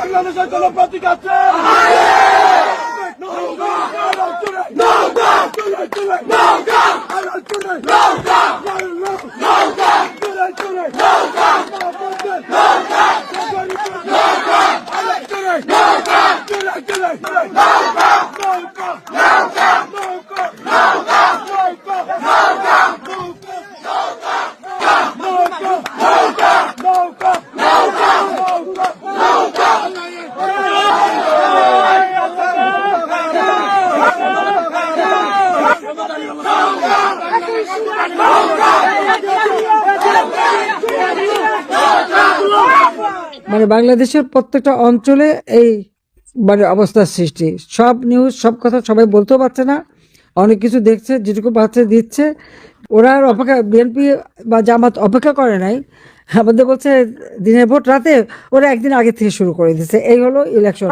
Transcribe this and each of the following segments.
বাংলাদেশের জনপ্রতিক আছে মানে বাংলাদেশের প্রত্যেকটা অঞ্চলে এই মানে অবস্থার সৃষ্টি। সব নিউজ সব কথা সবাই বলতেও পারছে না। অনেক কিছু দেখছে যেটুকু পাচ্ছে দিচ্ছে। ওরা আর অপেক্ষা বিএনপি বা জামাত অপেক্ষা করে নাই। আমাদের বলছে দিনের ভোট রাতে ওরা একদিন আগে থেকে শুরু করে দিচ্ছে এই হলো ইলেকশন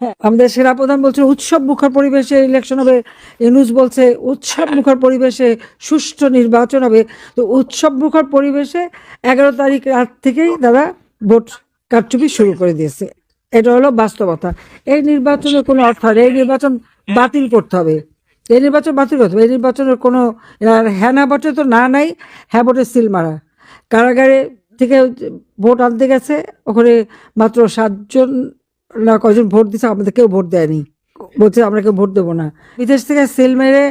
হ্যাঁ, আমাদের সেনাপ্রধান বলছে উৎসব মুখর পরিবেশে ইলেকশন হবে। ইউনুস বলছে উৎসব মুখর পরিবেশে সুষ্ঠু নির্বাচন হবে। তো উৎসব মুখর পরিবেশে এগারো তারিখ রাত থেকেই তারা ভোট কারচুপি শুরু করে দিয়েছে। এটা হলো বাস্তবতা। এই নির্বাচনের কোনো অর্থ নেই এই নির্বাচন বাতিল করতে হবে। এই নির্বাচন বাতিল করতে হবে। এই নির্বাচনের কোনো, আর হ্যাঁ না ভোটে তো না নাই হ্যাঁ ভোটে সিল মারা। কারাগারে থেকে ভোট আনতে গেছে, ওখানে মাত্র সাতজন না কয়জন ভোট দিচ্ছে আমাদের কেউ ভোট দেয়নি। বলছে আমরা কেউ ভোট দেবো না। বিদেশ থেকে সিল মেরে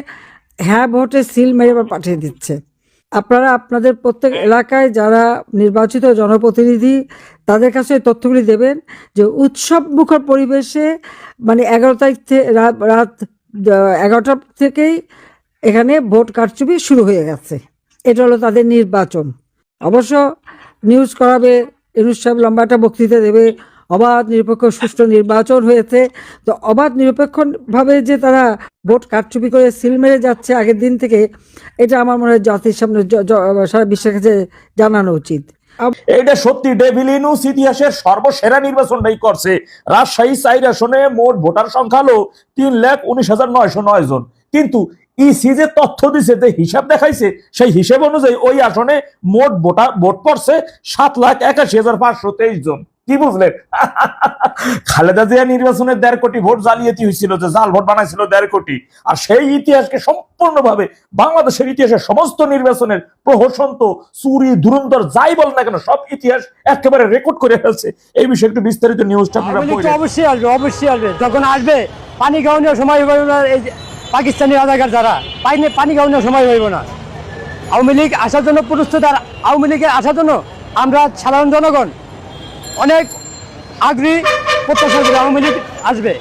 হ্যাঁ ভোটে সিল মেরে আবার পাঠিয়ে দিচ্ছে। আপনারা আপনাদের প্রত্যেক এলাকায় যারা নির্বাচিত জনপ্রতিনিধি তাদের কাছে তথ্যগুলি দেবেন যে উৎসব মুখর পরিবেশে মানে এগারো তারিখ থেকে রাত রাত এগারোটা থেকেই এখানে ভোট কারচুপি শুরু হয়ে গেছে। এটা হলো তাদের নির্বাচন। অবশ্য নিউজ করাবে সাহেব লম্বা একটা বক্তৃতা দেবে। অবাধ, নিরপেক্ষ, সুষ্ঠু নির্বাচন হয়েছে। তো অবাধ, নিরপেক্ষভাবে যে তারা ভোট কারচুপি করে সিল মেরে যাচ্ছে আগের দিন থেকে, এটা আমার মনে হয় জাতির সামনে সারা বিশ্বের কাছে জানানো উচিত। এইটা সত্যি ডেভিলিনুস ইতিহাসের সর্বসেরা নির্বাচনটাই করছে। রাজশাহী চাইর আসনে মোট ভোটার সংখ্যা হলো তিন লাখ উনিশ হাজার নয়শো নয় জন। কিন্তু ইসি যে তথ্য দিছে, যে হিসাব দেখাইছে, সেই হিসেব অনুযায়ী ওই আসনে মোট ভোটার, ভোট পড়ছে সাত লাখ একাশি হাজার পাঁচশো তেইশ জন। কি বুঝলেন? খালেদা জিয়া নির্বাচনের দেড় কোটি ভোট জালিয়াতি হয়েছিল যে জাল ভোট বানাইছিল দেড় কোটি। আর সেই ইতিহাসকে সম্পূর্ণভাবে বাংলাদেশের ইতিহাসের সমস্ত নির্বাচনের প্রহসন তো চুরি দুরন্তর যাই বল না কেন সব ইতিহাস একেবারে রেকর্ড করে ফেলছে। এই বিষয়ে একটু বিস্তারিত নিউজটা আপনারা। অবশ্যই আসবে অবশ্যই আসবে। যখন আসবে পানি খাওয়ানোর সময় হইব না এই পাকিস্তানি রাজাকার যারা পানি পানি খাওয়ানোর সময় হইব না। আওয়ামী লীগ আসার জন্য প্রস্তুত আর আওয়ামী লীগের আসার জন্য আমরা সাধারণ জনগণ অনেক আগ্রহী প্রত্যাশা করি আওয়ামী লীগ আসবে।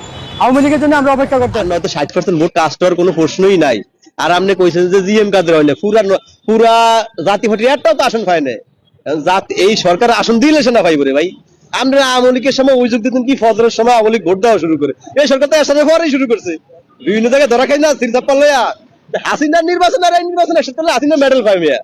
আওয়ামী লীগের জন্য আমরা অপেক্ষা করতে আমরা তো ষাট পার্সেন্ট ভোট কাস্ট হওয়ার কোনো প্রশ্নই নাই। আর আপনি কইছেন যে জিএম কাদের হয় না পুরা পুরা জাতি ফাটি একটাও তো আসন পায় না জাতি এই সরকার আসন দিলে না পাইব রে ভাই। আমরা আওয়ামী লীগের সময় অভিযোগ দিতেন কি ফজরের সময় আওয়ামী লীগ ভোট দেওয়া শুরু করে। এই সরকার তো আসনের পরেই শুরু করছে। বিভিন্ন জায়গায় ধরা খাই না চিন্তা পারলে হাসিনার নির্বাচন আর নির্বাচন হলে হাসিনা মেডেল পাই মেয়া।